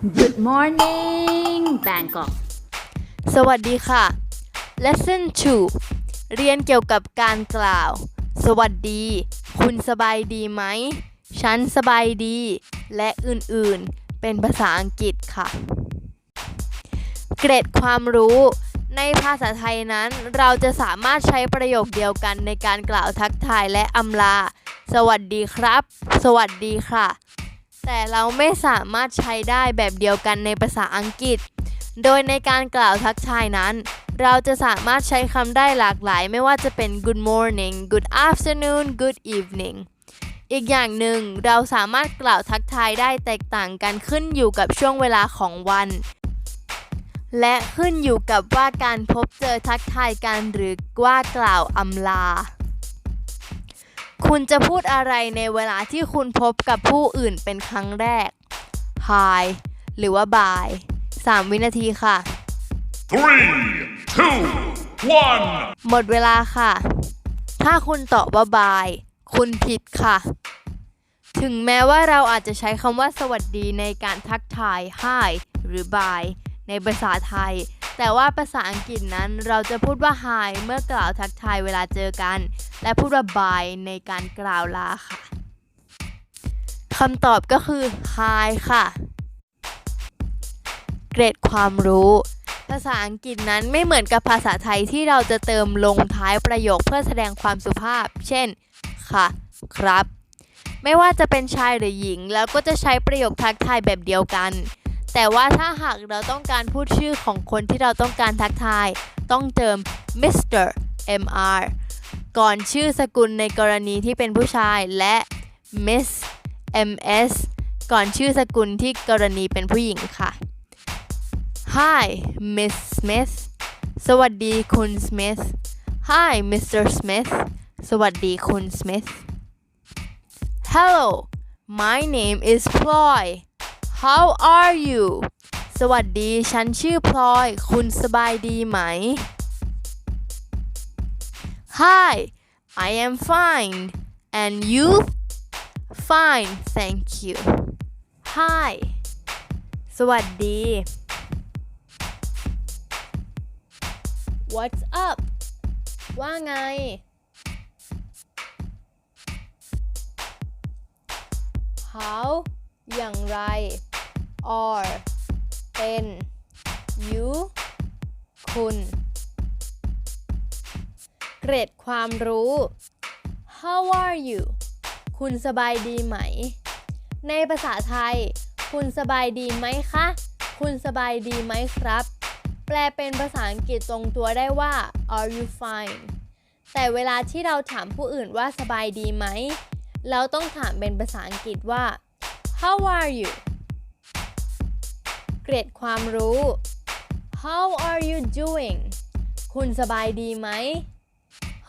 Good morning Bangkok สวัสดีค่ะ Lesson 2 เรียนเกี่ยวกับการกล่าว สวัสดี คุณสบายดีไหม ฉันสบายดี และอื่นๆ เป็นภาษาอังกฤษค่ะ เกรดความรู้ ในภาษาไทยนั้น เราจะสามารถใช้ประโยคเดียวกันในการกล่าวทักทายและอำลา สวัสดีครับ สวัสดีค่ะ แต่เราไม่สามารถใช้ได้แบบเดียวกันในภาษาอังกฤษ โดยในการกล่าวทักทายนั้น เราจะสามารถใช้คำได้หลากหลาย ไม่ว่าจะเป็น good morning good afternoon good evening อีกอย่างหนึ่งเราสามารถกล่าวทักทายได้แตกต่างกันขึ้นอยู่กับช่วงเวลาของวัน และขึ้นอยู่กับว่าการพบเจอทักทายกันหรือว่ากล่าวอำลา คุณจะพูดอะไรในเวลาที่คุณพบกับผู้อื่นเป็นครั้งแรก Hi หรือว่า Bye 3 วินาทีค่ะ Three, two, one. หมดเวลาค่ะ ถ้าคุณตอบว่า Bye คุณผิดค่ะ ถึงแม้ว่าเราอาจจะใช้คำว่าสวัสดีในการทักทาย Hi หรือ Bye ในภาษาไทย แต่ว่าภาษาอังกฤษนั้นเราจะพูดว่า Hi เมื่อกล่าวทักทายเวลาเจอกัน และพูดว่า Bye ในการกล่าวลาค่ะคำตอบก็คือ Hi ค่ะ เกรดความรู้ ภาษาอังกฤษนั้นไม่เหมือนกับภาษาไทยที่เราจะเติมลงท้ายประโยคเพื่อแสดงความสุภาพ เช่น ค่ะ ครับ ไม่ว่าจะเป็นชายหรือหญิง แล้วก็จะใช้ประโยคทักทายแบบเดียวกัน แต่ว่าถ้าหากเราต้องการพูดชื่อของคนที่เราต้องการทักทาย ต้องเติม Mr. Mr ก่อนชื่อสกุลในกรณีที่เป็นผู้ชายและ Miss Ms ก่อนชื่อสกุลที่กรณีเป็นผู้หญิงค่ะ Hi Miss Smith สวัสดีคุณ Smith Hi Mr. Smith สวัสดีคุณ Smith Hello my name is Ploy How are you สวัสดี ฉันชื่อพลอย คุณสบายดีไหม Hi I am fine and you Fine thank you Hi สวัสดี What's up ว่าไง How อย่างไร or เป็น you คุณ เกรดความรู้ How are you คุณสบายดีไหม ในภาษาไทย คุณสบายดีไหมคะ คุณสบายดีไหมครับ แปลเป็นภาษาอังกฤษตรงตัวได้ว่า are you fine แต่เวลาที่เราถามผู้อื่นว่าสบายดีไหม เราต้องถามเป็นภาษาอังกฤษว่า how are you เกรดความรู้ how are you doing คุณสบายดีไหม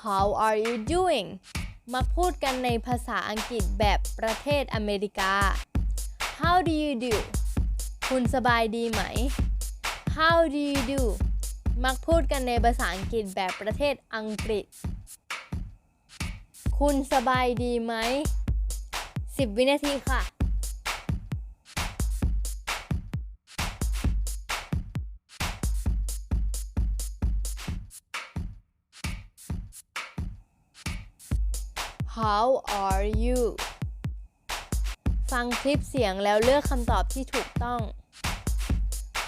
how are you doing มักพูดกันในภาษาอังกฤษแบบประเทศอเมริกา how do you do คุณสบายดีไหม How do you do มักพูดกันในภาษาอังกฤษแบบประเทศอังกฤษ คุณสบายดีไหม 10 วินาทีค่ะ How are you ฟังคลิปเสียงแล้วเลือกคำตอบที่ถูกต้อง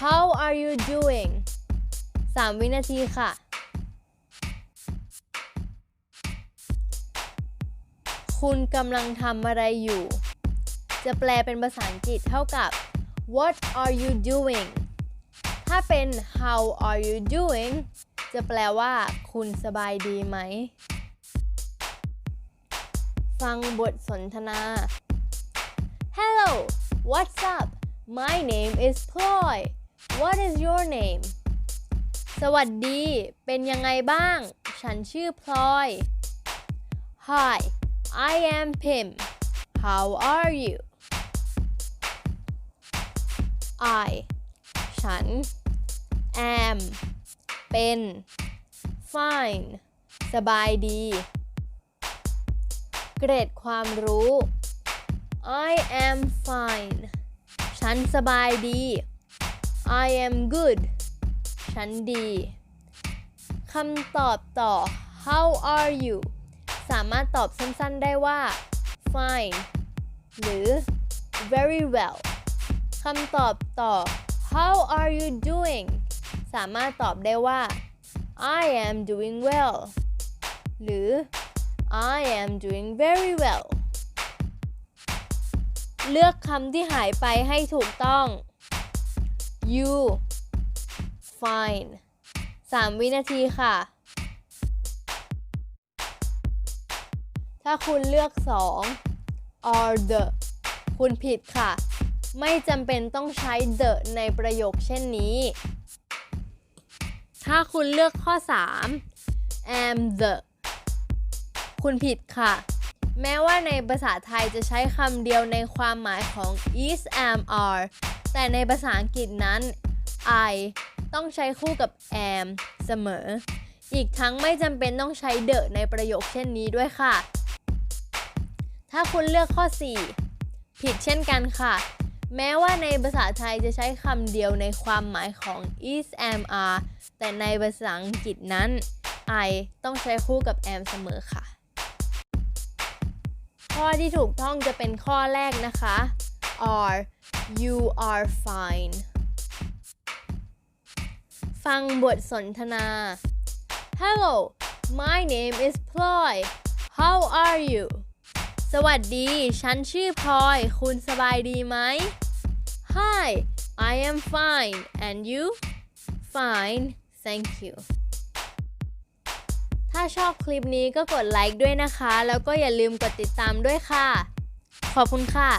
How are you doing 3 วินาทีค่ะ คุณกำลังทำอะไรอยู่ จะแปลเป็นภาษาอังกฤษเท่ากับ What are you doing ถ้าเป็น How are you doing จะแปลว่า คุณสบายดีไหม ฟังบทสนทนา Hello what's up my name is Ploy What is your name สวัสดี เป็นยังไงบ้าง ฉันชื่อพลอย Hi I am Pim How are you I ฉัน am เป็น fine สบายดี เกรดความรู้ I am fine ฉันสบายดี I am good ฉันดีคำตอบต่อ How are you สามารถตอบสั้นๆได้ว่า fine หรือ very well คำตอบต่อ How are you doing สามารถตอบได้ว่า I am doing well หรือ I am doing very well เลือกคำที่หายไปให้ถูกต้อง you fine 3 วินาทีค่ะ ถ้าคุณเลือก2 are the คุณผิดค่ะ ไม่จำเป็นต้องใช้ the ในประโยคเช่นนี้ ถ้าคุณเลือกข้อ 3 am the คุณผิดค่ะ แม้ว่าในภาษาไทยจะใช้คำเดียวในความหมายของ is am are แต่ในภาษาอังกฤษนั้น I ต้องใช้คู่กับ am เสมอ อีกทั้งไม่จำเป็นต้องใช้ the ในประโยคเช่นนี้ด้วยค่ะ ถ้าคุณเลือกข้อ 4 ผิดเช่นกันค่ะ แม้ว่าในภาษาไทยจะใช้คำเดียวในความหมายของ is am are แต่ในภาษาอังกฤษนั้น I ต้องใช้คู่กับ am เสมอค่ะ ข้อที่ถูกต้องจะเป็นข้อแรกนะคะ are you are fine ฟังบทสนทนา Hello my name is Ploy how are you สวัสดี ฉันชื่อพลอย คุณสบายดีไหม Hi I am fine and you Fine thank you ชอบคลิปนี้ก็กดไลค์ด้วยนะคะ แล้วก็อย่าลืมกดติดตามด้วยค่ะ ขอบคุณค่ะ